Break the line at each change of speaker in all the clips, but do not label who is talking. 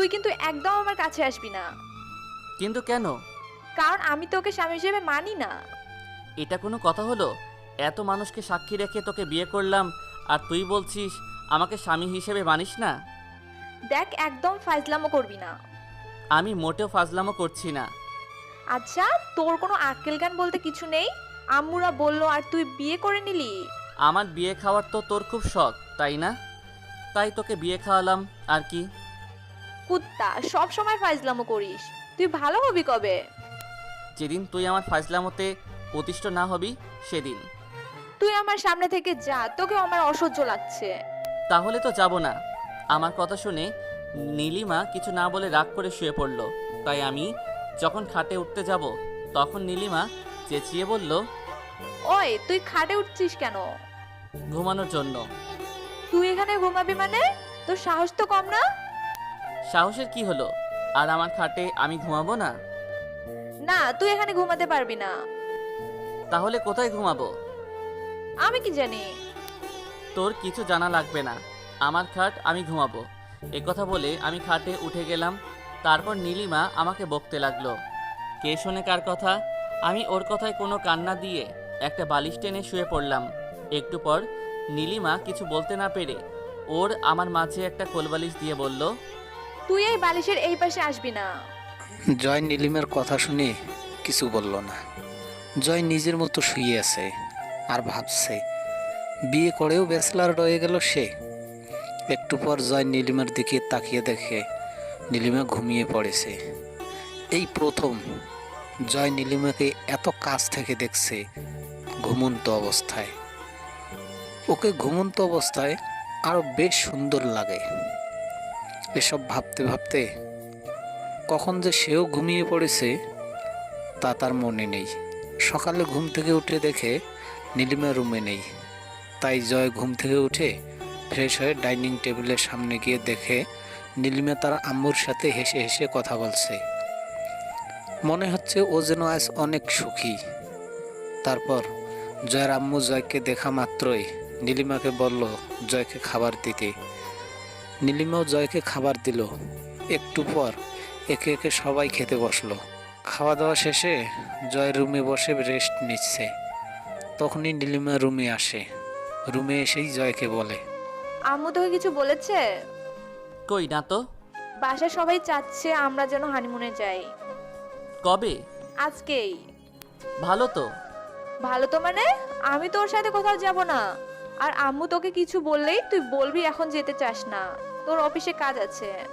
তুই কিন্তু একদম আমার কাছে আসবি না।
কিন্তু কেন?
কারণ আমি তোকে স্বামী হিসেবে মানি না।
এটা কোনো কথা হলো? এত মানুষকে সাক্ষী রেখে তোকে বিয়ে করলাম আর তুই বলছিস আমাকে স্বামী হিসেবে মানিস না?
দেখ একদম ফাজলামো করবি না।
আমি মোটেও ফাজলামো করছি না।
আচ্ছা তোর কোনো আক্কেল গান বলতে কিছু নেই? আম্মুরা বলল আর তুই বিয়ে করে নিলি?
আমার বিয়ে খাওয়ার তো তোর খুব শখ তাই না? তাই তোকে বিয়ে খাওয়ালাম আর কি?
কুত্তা সব সময় ফাজলামো করিস। তুই ভালো হবি কবে?
যেদিন তুই আমার ফাজলামতে প্রতিষ্ঠ না হবি সেদিন।
তুই আমার সামনে থেকে যা তোকে আমার অসহ্য লাগছে।
তাহলে তো যাব না। আমার কথা শুনে নীলিমা কিছু না বলে রাগ করে শুয়ে পড়ল। তাই আমি যখন খাটে উঠতে যাব তখন নীলিমা চেঁচিয়ে বলল
ওই তুই খাটে উঠছিস কেন?
ঘুমানোর জন্য।
তুই এখানে ঘুমাবি মানে? তোর সাহস তো কম না?
সাহসের কি হলো? আর আমার খাটে আমি ঘুমাবো না?
না তুই এখানে ঘুমাতে পারবি না।
তাহলে কোথায় ঘুমাবো?
আমি কি জানি?
তোর কিছু জানা লাগবে না। আমার খাট আমি ঘুমাবো। এ কথা বলে আমি খাটে উঠে গেলাম। তারপর নীলিমা আমাকে বকতে লাগল। কে শোনে কার কথা? আমি ওর কথায় কোনো কান্না দিয়ে একটা বালিশ টেনে শুয়ে পড়লাম। একটু পর নীলিমা কিছু বলতে না পেরে ওর আমার মাঝে একটা কোলবালিশ দিয়ে বলল
তুই এই বালিশের এই পাশে আসবি না।
জয় নীলিমের কথা শুনে কিছু বলল না। জয় নিজের মতো শুয়ে আছে আর ভাবছে, বিয়ে করেও ব্যাচেলার রয়ে গেল সে। একটু পর জয় নীলিমার দিকে তাকিয়ে দেখে নীলিমা ঘুমিয়ে পড়েছে। এই প্রথম জয় নীলিমাকে এত কাছ থেকে দেখছে ঘুমন্ত অবস্থায়। ওকে ঘুমন্ত অবস্থায় আরও বেশ সুন্দর লাগে। এসব ভাবতে ভাবতে কখন যে সেও ঘুমিয়ে পড়েছে তা তার মনে নেই। সকালে ঘুম থেকে উঠে দেখে নীলিমা রুমে নেই। তাই জয় ঘুম থেকে উঠে ফ্রেশ হয়ে ডাইনিং টেবিলের সামনে গিয়ে দেখে নীলিমা তার আম্মুর সাথে হেসে হেসে কথা বলছে। মনে হচ্ছে ও যেন আজ অনেক সুখী। তারপর জয়ের আম্মু জয়কে দেখা মাত্রই নীলিমাকে বলল, জয়কে খাবার দিতে। নীলিমাও জয়কে খাবার দিল। একটু পর একে একে সবাই খেতে বসল। খাওয়া দাওয়া শেষে জয় রুমে বসে রেস্ট নিচ্ছে। তখনই নীলিমা রুমে আসে। রুমে এসেই জয়কে বলে
আম্মু তোকে কিছু বলেছে?
কই না তো।
বাসায় সবাই চাচ্ছে আমরা যেন হানিমুনে যাই।
কবে?
আজকেই।
ভালো তো।
ভালো তো মানে? আমি তোর সাথে কোথাও যাব না। আর আম্মু তোকে কিছু বললেই তুই বলবি এখন যেতে চাস না। তোর অফিসে কাজ আছে।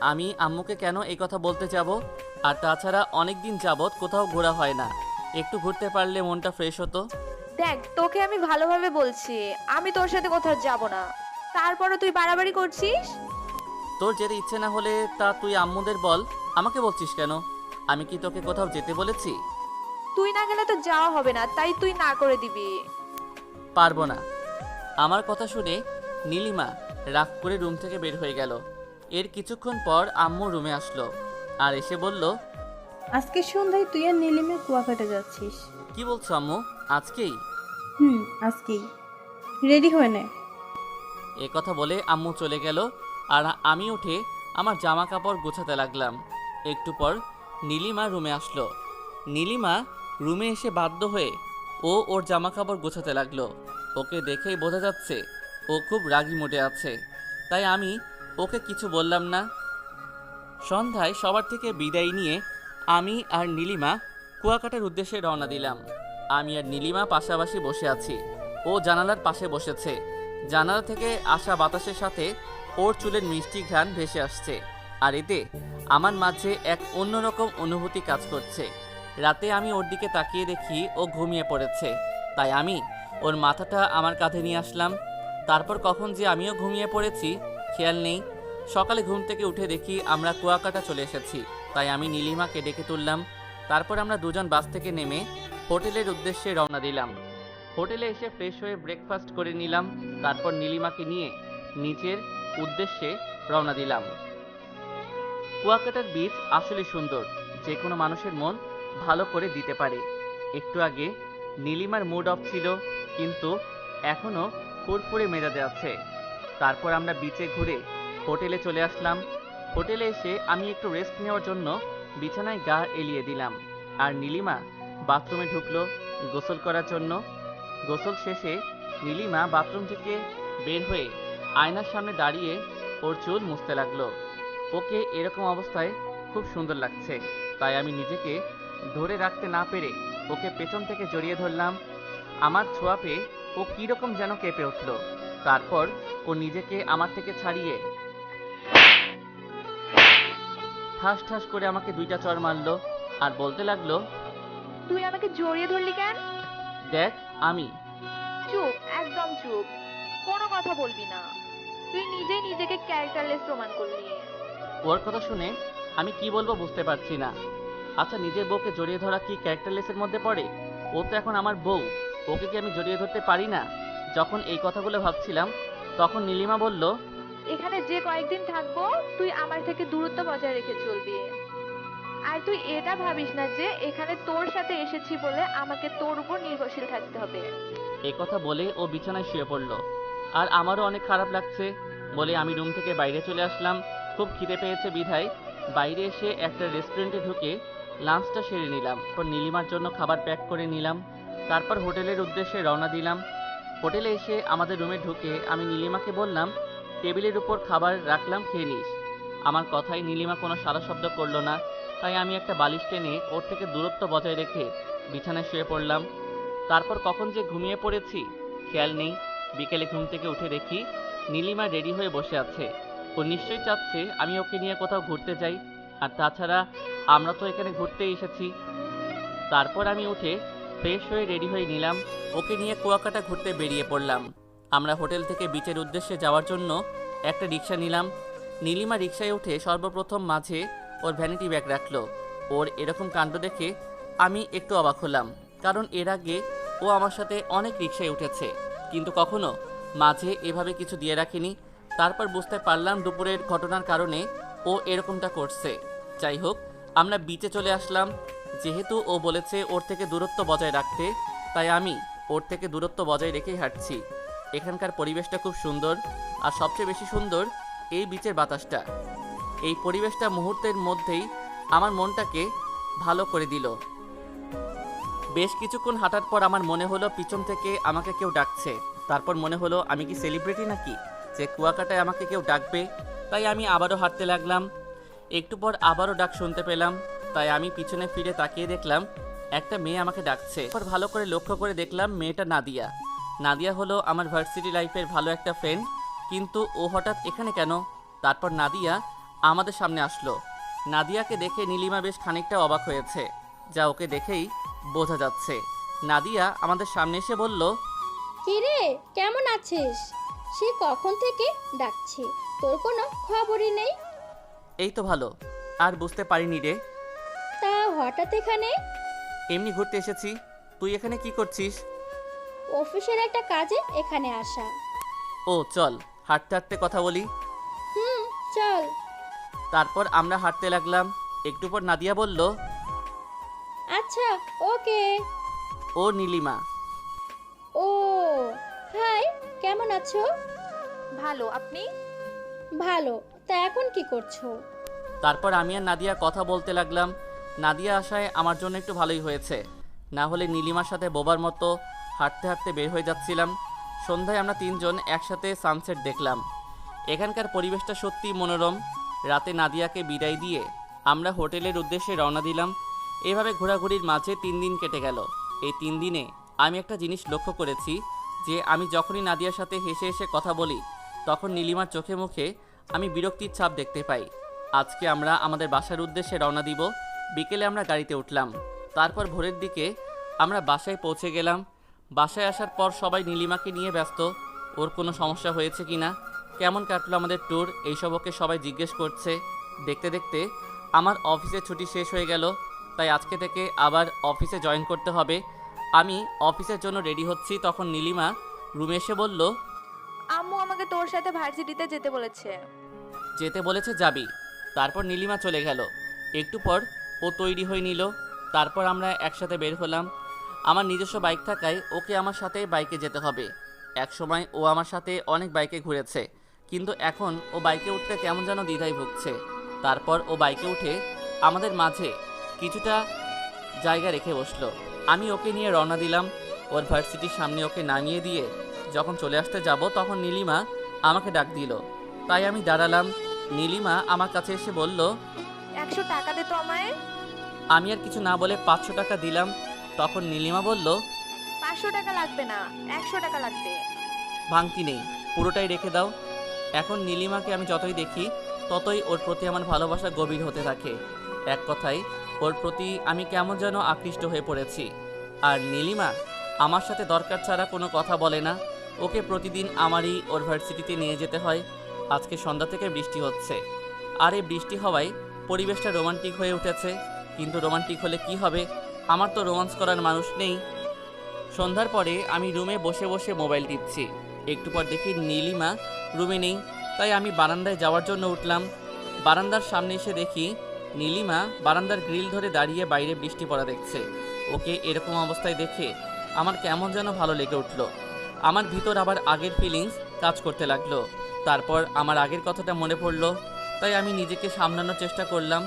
আমি আম্মুকে কেন এই কথা বলতে যাব? আর তাছাড়া অনেক দিন যাবৎ কোথাও ঘোরা হয় না। একটু ঘুরতে পারলে মনটা ফ্রেশ হতো।
দেখ তোকে আমি ভালোভাবে বলছি। আমি তোর সাথে কোথাও যাব না। তারপরে তুই বাড়াবাড়ি করছিস?
তোর যেতে ইচ্ছে না হলে তা তুই আম্মুদের বল। আমাকে বলছিস কেন? আমি কি তোকে কোথাও যেতে বলেছি?
তুই না গেলে তো যাওয়া হবে না তাই তুই না করে দিবি।
পারব না। আমার কথা শুনে নীলিমা রাগ করে রুম থেকে বের হয়ে গেল। এর কিছুক্ষণ পর আম্মু রুমে আসলো আর এসে বলল
আজকে সন্ধ্যায় তুই আর নীলিমে কুয়াকাটা যাচ্ছিস।
কি বলছো আম্মু? আজকেই?
হুম আজকেই। রেডি হয়ে নে।
এ কথা বলে আম্মু চলে গেল আর আমি উঠে আমার জামা কাপড় গোছাতে লাগলাম। একটু পর নীলিমা রুমে আসলো। নীলিমা রুমে এসে বাধ্য হয়ে ও ওর জামা কাপড় গোছাতে লাগল। ওকে দেখেই বোঝা যাচ্ছে ও খুব রাগি মোটে আছে। তাই আমি ওকে কিছু বললাম না। সন্ধ্যায় সবার থেকে বিদায় নিয়ে আমি আর নীলিমা কুয়াকাটার উদ্দেশ্যে রওনা দিলাম। আমি আর নীলিমা পাশাপাশি বসে আছি। ও জানালার পাশে বসেছে। জানালা থেকে আসা বাতাসের সাথে ওর চুলের মিষ্টি ঘ্রাণ ভেসে আসছে। আর এতে আমার মাঝে এক অন্যরকম অনুভূতি কাজ করছে। রাতে আমি ওর দিকে তাকিয়ে দেখি ও ঘুমিয়ে পড়েছে। তাই আমি ওর মাথাটা আমার কাঁধে নিয়ে আসলাম। তারপর কখন যে আমিও ঘুমিয়ে পড়েছি, খেয়াল নেই। সকালে ঘুম থেকে উঠে দেখি আমরা কুয়াকাটা চলে এসেছি। তাই আমি নীলিমাকে ডেকে তুললাম। তারপর আমরা দুজন বাস থেকে নেমে হোটেলের উদ্দেশ্যে রওনা দিলাম। হোটেলে এসে ফ্রেশ হয়ে ব্রেকফাস্ট করে নিলাম। তারপর নীলিমাকে নিয়ে নিচের উদ্দেশ্যে রওনা দিলাম। কুয়াকাটার বীচ আসলে সুন্দর। যে কোনো মানুষের মন ভালো করে দিতে পারে। একটু আগে নীলিমার মুড অফ ছিল, কিন্তু এখনও ফুরফুরে মেজাজে আছে। তারপর আমরা বিচে ঘুরে হোটেলে চলে আসলাম। হোটেলে এসে আমি একটু রেস্ট নেওয়ার জন্য বিছানায় গা এলিয়ে দিলাম। আর নীলিমা বাথরুমে ঢুকলো গোসল করার জন্য। গোসল শেষে নীলিমা বাথরুম থেকে বের হয়ে আয়নার সামনে দাঁড়িয়ে ওর চুল মুছতে লাগল। ওকে এরকম অবস্থায় খুব সুন্দর লাগছে। তাই আমি নিজেকে ধরে রাখতে না পেরে ওকে পেছন থেকে জড়িয়ে ধরলাম। আমার ছোঁয়া পেয়ে ও কীরকম যেন কেঁপে উঠল। তারপর ও নিজেকে আমার থেকে ছাড়িয়ে ঠাস ঠাস করে আমাকে দুইটা চড় মারলো আর বলতে লাগল
তুই আমাকে জড়িয়ে ধরলি কেন?
দেখ আমি।
চুপ একদম চুপ। কোনো কথা বলবি না। তুই নিজেই নিজেকে ক্যারেক্টারলেস প্রমাণ করলি।
ওর কথা শুনে আমি কি বলব বুঝতে পারছি না। আচ্ছা নিজের বউকে জড়িয়ে ধরা কি ক্যারেক্টারলেসের মধ্যে পড়ে? ও তো এখন আমার বউ। ওকে কি আমি জড়িয়ে ধরতে পারি না? যখন এই কথাগুলো ভাবছিলাম তখন নীলিমা বলল
এখানে যে কয়েকদিন থাকব তুই আমার থেকে দূরত্ব বজায় রেখে চলবি। আর তুই এটা ভাবিস না যে এখানে তোর সাথে এসেছি বলে আমাকে তোর উপর নির্ভরশীল থাকতে হবে।
এই কথা বলে ও বিছানায় শুয়ে পড়ল। আর আমারও অনেক খারাপ লাগছে বলে আমি রুম থেকে বাইরে চলে আসলাম। খুব খিদে পেয়েছে বিধায়। বাইরে এসে একটা রেস্টুরেন্টে ঢুকে লাঞ্চটা সেরে নিলাম। নীলিমার জন্য খাবার প্যাক করে নিলাম। তারপর হোটেলের উদ্দেশ্যে রওনা দিলাম। হোটেলে এসে আমাদের রুমে ঢুকে আমি নীলিমাকে বললাম, টেবিলের উপর খাবার রাখলাম, খেয়ে নিস। আমার কথায় নীলিমা কোনো সারা শব্দ করল না, তাই আমি একটা বালিশ টেনে ওর থেকে দূরত্ব বজায় রেখে বিছানায় শুয়ে পড়লাম। তারপর কখন যে ঘুমিয়ে পড়েছি, খেয়াল নেই। বিকেলে ঘুম থেকে উঠে দেখি নীলিমা রেডি হয়ে বসে আছে। ও নিশ্চয়ই চাচ্ছে আমি ওকে নিয়ে কোথাও ঘুরতে যাই। আর তাছাড়া আমরা তো এখানে ঘুরতে এসেছি। তারপর আমি উঠে ফ্রেশ হয়ে রেডি হয়ে নিলাম। ওকে নিয়ে কুয়াকাটা ঘুরতে বেরিয়ে পড়লাম। আমরা হোটেল থেকে বিচের উদ্দেশ্যে যাওয়ার জন্য একটা রিক্সা নিলাম। নীলিমা রিক্সায় উঠে সর্বপ্রথম মাঝে ওর ভ্যানিটি ব্যাগ রাখল। ওর এরকম কাণ্ড দেখে আমি একটু অবাক হলাম, কারণ এর আগে ও আমার সাথে অনেক রিক্সায় উঠেছে। কিন্তু কখনো মাঝে এভাবে কিছু দিয়ে রাখেনি। তারপর বুঝতে পারলাম দুপুরের ঘটনার কারণে ও এরকমটা করছে। যাই হোক, আমরা বিচে চলে আসলাম। যেহেতু ও বলেছে ওর থেকে দূরত্ব বজায় রাখতে, তাই আমি ওর থেকে দূরত্ব বজায় রেখেই হাঁটছি। এখানকার পরিবেশটা খুব সুন্দর, আর সবচেয়ে বেশি সুন্দর এই বিচের বাতাসটা। এই পরিবেশটা মুহূর্তের মধ্যেই আমার মনটাকে ভালো করে দিল। বেশ কিছুক্ষণ হাঁটার পর আমার মনে হলো পিছন থেকে আমাকে কেউ ডাকছে। তারপর মনে হলো, আমি কি সেলিব্রিটি নাকি? যে কুয়াকাটায় আমাকে কেউ ডাকবে, তাই আমি আবারও হাঁটতে লাগলাম। একটু পর আবারও ডাক শুনতে পেলাম। তাই আমি পিছনে ফিরে তাকিয়ে দেখলাম একটা মেয়ে আমাকে ডাকছে। পর ভালো করে লক্ষ্য করে দেখলাম মেয়েটা নাদিয়া। নাদিয়া হলো আমার ভার্সিটি লাইফের ভালো একটা ফ্রেন্ড কিন্তু ও হঠাৎ এখানে কেন? তারপর নাদিয়া আমাদের সামনে আসলো। নাদিয়াকে দেখে নীলিমা বেশ খানিকটা অবাক হয়েছে যা ওকে দেখেই বোঝা যাচ্ছে। নাদিয়া আমাদের সামনে এসে বলল
কিরে কেমন আছিস? সে কখন থেকে ডাকছি? তোর কোনো খবরই নেই?
এই তো ভালো আর বুঝতে পারিনি রে
হঠাৎ এখানে?
এমনি ঘুরতে এসেছি। তুই এখানে কি করছিস?
অফিসের একটা কাজে এখানে আসা।
ও চল হাঁটতে হাঁটতে কথা বলি।
হুম চল।
তারপর আমরা হাঁটতে লাগলাম। একটু পর নাদিয়া বলল
আচ্ছা ওকে।
ও নীলিমা।
ও হাই কেমন আছো?
ভালো আপনি?
ভালো তা এখন কি করছ?
তারপর আমি আর নাদিয়া কথা বলতে লাগলাম। নাদিয়া আসায় আমার জন্য একটু ভালোই হয়েছে। না হলে নীলিমার সাথে বোবার মতো হাঁটতে হাঁটতে বের হয়ে যাচ্ছিলাম। সন্ধ্যায় আমরা তিনজন একসাথে সানসেট দেখলাম। এখানকার পরিবেশটা সত্যিই মনোরম। রাতে নাদিয়াকে বিদায় দিয়ে আমরা হোটেলের উদ্দেশ্যে রওনা দিলাম। এভাবে ঘোরাঘুরির মাঝে তিন দিন কেটে গেল। এই তিন দিনে আমি একটা জিনিস লক্ষ্য করেছি যে আমি যখনই নাদিয়ার সাথে হেসে হেসে কথা বলি, তখন নীলিমার চোখে মুখে আমি বিরক্তির ছাপ দেখতে পাই। আজকে আমরা আমাদের বাসার উদ্দেশ্যে রওনা দিব। বিকেলে আমরা গাড়িতে উঠলাম। তারপর ভোরের দিকে আমরা বাসায় পৌঁছে গেলাম। বাসায় আসার পর সবাই নীলিমাকে নিয়ে ব্যস্ত। ওর কোনো সমস্যা হয়েছে কি না? কেমন কাটলো আমাদের ট্যুর এইসব ওকে সবাই জিজ্ঞেস করছে। দেখতে দেখতে আমার অফিসে ছুটি শেষ হয়ে গেল। তাই আজকে থেকে আবার অফিসে জয়েন করতে হবে। আমি অফিসের জন্য রেডি হচ্ছি। তখন নীলিমা রুমে এসে বলল
আম্মু আমাকে তোর সাথে ভার্সিটিতে যেতে বলেছে।
যেতে বলেছে যাবি। তারপর নীলিমা চলে গেল। একটু পর ও তৈরি হয়ে নিল। তারপর আমরা একসাথে বের হলাম। আমার নিজস্ব বাইক থাকায় ওকে আমার সাথে বাইকে যেতে হবে। এক সময় ও আমার সাথে অনেক বাইকে ঘুরেছে, কিন্তু এখন ও বাইকে উঠতে কেমন যেন দ্বিধায় ভুগছে। তারপর ও বাইকে উঠে আমাদের মাঝে কিছুটা জায়গা রেখে বসল। আমি ওকে নিয়ে রওনা দিলাম। ওর ভার্সিটির সামনে ওকে নামিয়ে দিয়ে যখন চলে আসতে যাব, তখন নীলিমা আমাকে ডাক দিল। তাই আমি দাঁড়ালাম। নীলিমা আমার কাছে এসে বলল
একশো টাকা দে তো আমায়।
আমি আর কিছু না বলে পাঁচশো টাকা দিলাম। তখন নীলিমা বলল
পাঁচশো টাকা লাগবে না একশো টাকা লাগবে।
ভাঙতি নেই পুরোটাই রেখে দাও। এখন নীলিমাকে আমি যতই দেখি ততই ওর প্রতি আমার ভালোবাসা গভীর হতে থাকে। এক কথায় ওর প্রতি আমি কেমন যেন আকৃষ্ট হয়ে পড়েছি। আর নীলিমা আমার সাথে দরকার ছাড়া কোনো কথা বলে না। ওকে প্রতিদিন আমারই ওর ভার্সিটিতে নিয়ে যেতে হয়। আজকে সন্ধ্যা থেকে বৃষ্টি হচ্ছে। আর এই বৃষ্টি হওয়ায় পরিবেশটা রোমান্টিক হয়ে উঠেছে, কিন্তু রোমান্টিক হলে কি হবে? আমার তো রোমান্স করার মানুষ নেই। সন্ধ্যার পরে আমি রুমে বসে বসে মোবাইল টিপছি। একটু পর দেখি নীলিমা রুমে নেই, তাই আমি বারান্দায় যাওয়ার জন্য উঠলাম। বারান্দার সামনে এসে দেখি নীলিমা বারান্দার গ্রিল ধরে দাঁড়িয়ে বাইরে বৃষ্টি পড়া দেখছে। ওকে এরকম অবস্থায় দেখে আমার কেমন যেন ভালো লেগে উঠল। আমার ভিতর আবার আগের ফিলিংস কাজ করতে লাগল। তারপর আমার আগের কথাটা মনে পড়ল তাই আমি নিজেকে সামলানোর চেষ্টা করলাম।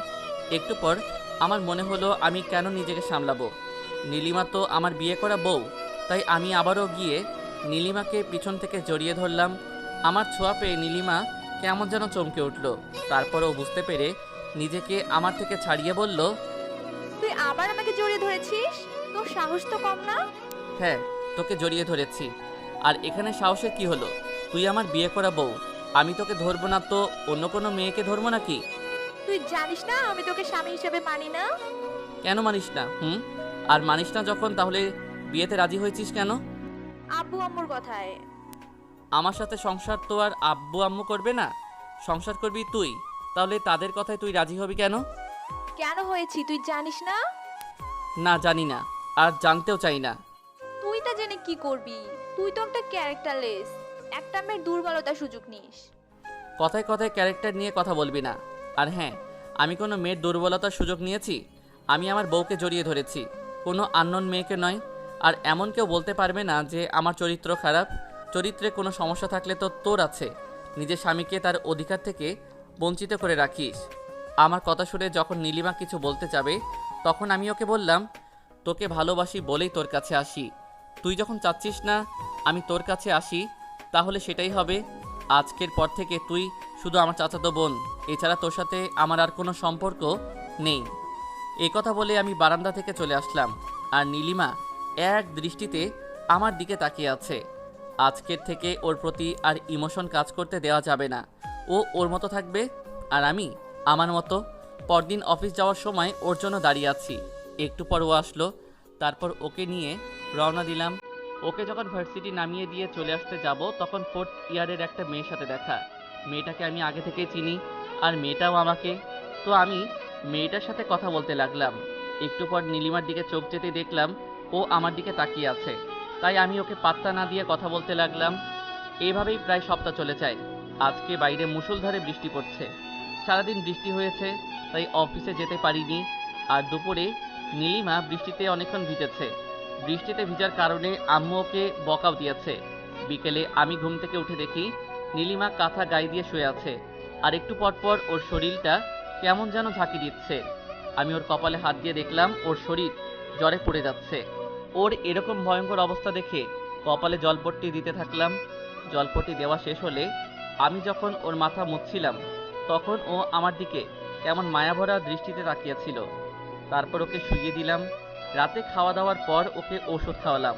একটু পর আমার মনে হলো আমি কেন নিজেকে সামলাবো। নীলিমা তো আমার বিয়ে করা বউ তাই আমি আবারও গিয়ে নীলিমাকে পিছন থেকে জড়িয়ে ধরলাম। আমার ছোঁয়া পেয়ে নীলিমা কেমন যেন চমকে উঠল। তারপরও বুঝতে পেরে নিজেকে আমার থেকে ছাড়িয়ে বলল
তুই আবার আমাকে জড়িয়ে ধরেছিস? তোর সাহস তো কম না?
হ্যাঁ তোকে জড়িয়ে ধরেছি। আর এখানে সাহসের কি হলো? তুই আমার বিয়ে করা বউ আমি তোকে ধরবো না তো অন্য কোনো মেয়েকে ধরবো নাকি?
তুই জানিস না আমি তোকে স্বামী হিসেবে মানি না?
কেন মানিস না হুম? আর মানিস না যখন তাহলে বিয়েতে রাজি হয়েছিস কেন?
আব্বু আম্মুর কথায়।
আমার সাথে সংসার তো আর আব্বু আম্মু করবে না সংসার করবি তুই তাহলে তাদের কথায় তুই রাজি হবি কেন?
কেন হয়েছি তুই জানিস না?
না জানি না আর জানতেও চাই না।
তুই তা জেনে কি করবি? তুই তো একটা ক্যারেক্টারলেস। একটা মেয়ের দুর্বলতার সুযোগ নিস।
কথায় কথায় ক্যারেক্টার নিয়ে কথা বলবি না। আর হ্যাঁ আমি কোনো মেয়ের দুর্বলতার সুযোগ নিয়েছি? আমি আমার বউকে জড়িয়ে ধরেছি। কোনো আননোন মেয়েকে নয়। আর এমন কেউ বলতে পারবে না যে আমার চরিত্র খারাপ। চরিত্রে কোনো সমস্যা থাকলে তো তোর আছে। নিজের স্বামীকে তার অধিকার থেকে বঞ্চিত করে রাখিস। আমার কথা শুনে যখন নীলিমা কিছু বলতে যাবে, তখন আমি ওকে বললাম, তোকে ভালোবাসি বলেই তোর কাছে আসি। তুই যখন চাচ্ছিস না, আমি তোর কাছে আসি। তাহলে সেটাই হবে। আজকের পর থেকে তুই শুধু আমার চাচাতো বোন, এছাড়া তোর সাথে আমার আর কোনো সম্পর্ক নেই। এই কথা বলে আমি বারান্দা থেকে চলে আসলাম, আর নীলিমা এক দৃষ্টিতে আমার দিকে তাকিয়ে আছে। আজকের থেকে ওর প্রতি আর ইমোশন কাজ করতে দেওয়া যাবে না। ও ওর মতো থাকবে, আর আমি আমার মতো। পরদিন অফিস যাওয়ার সময় ওর জন্য দাঁড়িয়ে আছি। একটু পর ও আসলো, তারপর ওকে নিয়ে রওনা দিলাম ওকে যখন ভার্সিটি নামিয়ে দিয়ে চলে আসতে যাব, তখন ফোর্থ ইয়ারের একটা মেয়ের সাথে দেখা। মেয়েটাকে আমি আগে থেকেই চিনি, আর মেয়েটাও আমাকে। তো আমি মেয়েটার সাথে কথা বলতে লাগলাম। একটু পর নীলিমার দিকে চোখ যেতে দেখলাম, ও আমার দিকে তাকিয়ে আছে। তাই আমি ওকে পাত্তা না দিয়ে কথা বলতে লাগলাম। এইভাবেই প্রায় সপ্তাহ চলে যায়। আজকে বাইরে মুষলধারে বৃষ্টি পড়ছে। সারাদিন বৃষ্টি হয়েছে, তাই অফিসে যেতে পারিনি। আর দুপুরে নীলিমা বৃষ্টিতে অনেকক্ষণ ভিজেছে। বৃষ্টিতে ভিজার কারণে আম্মু ওকে বকাও দিয়েছে। বিকেলে আমি ঘুম থেকে উঠে দেখি নীলিমা কাঁথা গায়ে দিয়ে শুয়ে আছে, আর একটু পর পর ওর শরীরটা কেমন যেন ঝাঁকি দিচ্ছে। আমি ওর কপালে হাত দিয়ে দেখলাম ওর শরীর জ্বরে পড়ে যাচ্ছে। ওর এরকম ভয়ঙ্কর অবস্থা দেখে কপালে জলপট্টি দিতে থাকলাম। জলপট্টি দেওয়া শেষ হলে আমি যখন ওর মাথা মুছছিলাম, তখন ও আমার দিকে কেমন মায়াভরা দৃষ্টিতে তাকিয়েছিল। তারপর ওকে শুইয়ে দিলাম রাতে খাওয়া দাওয়ার পর ওকে ওষুধ খাওয়ালাম।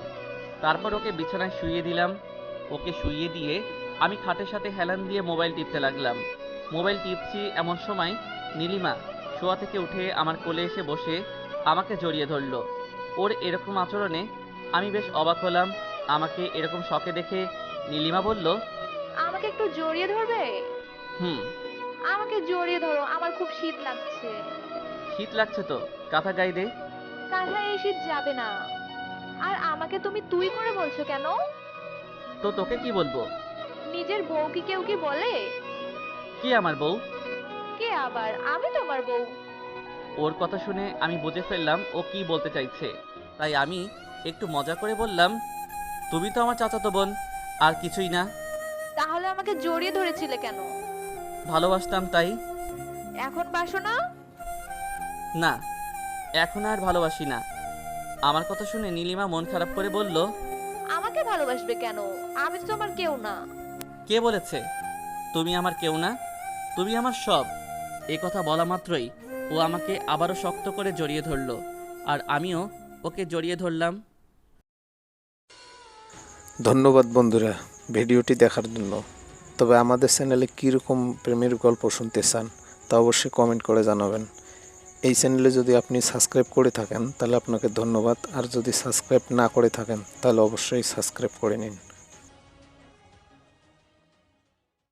তারপর ওকে বিছানায় শুইয়ে দিলাম। ওকে শুইয়ে দিয়ে আমি খাটের সাথে হেলান দিয়ে মোবাইল টিপতে লাগলাম। মোবাইল টিপছি এমন সময় নীলিমা শোয়া থেকে উঠে আমার কোলে এসে বসে আমাকে জড়িয়ে ধরলো। ওর এরকম আচরণে আমি বেশ অবাক হলাম। আমাকে এরকম শখে দেখে নীলিমা বলল
আমাকে একটু জড়িয়ে ধরবে?
হুম।
আমাকে জড়িয়ে ধরো আমার খুব শীত লাগছে।
শীত লাগছে তো কাঁথা গায়ে দে।
এই শীত যাবে না। আর আমাকে তুমি তুই করে বলছো কেন?
তো তোকে কি বলব?
নিজের বউ কি কেউ কি বলে?
কি আমার বউ?
কে আবার? আমি তোমার বউ।
ওর কথা শুনে আমি বুঝে ফেললাম ও কি বলতে চাইছে। তাই আমি একটু মজা করে বললাম তুমি তো আমার চাচাতো বোন আর কিছুই না।
তাহলে আমাকে জড়িয়ে ধরেছিলে কেন?
ভালোবাসতাম তাই।
এখন বাসো না?
না। এখন আর ভালোবাসি না। আমার কথা শুনে নীলিমা মন খারাপ করে বলল
আমাকে ভালোবাসবে কেন? আমি তো তোমার কেউ না।
কে বলেছে? তুমি আমার কেউ না? তুমি আমার সব। এ কথা বলা মাত্রই ও আমাকে আবারও শক্ত করে জড়িয়ে ধরলো আর আমিও ওকে জড়িয়ে ধরলাম।
ধন্যবাদ বন্ধুরা ভিডিওটি দেখার জন্য। তবে আমাদের চ্যানেলে কীরকম প্রেমের গল্প শুনতে চান তা অবশ্যই কমেন্ট করে জানাবেন। এই চ্যানেলে যদি আপনি সাবস্ক্রাইব করে থাকেন, তাহলে আপনাকে ধন্যবাদ। আর যদি সাবস্ক্রাইব না করে থাকেন, তাহলে অবশ্যই সাবস্ক্রাইব করে নিন।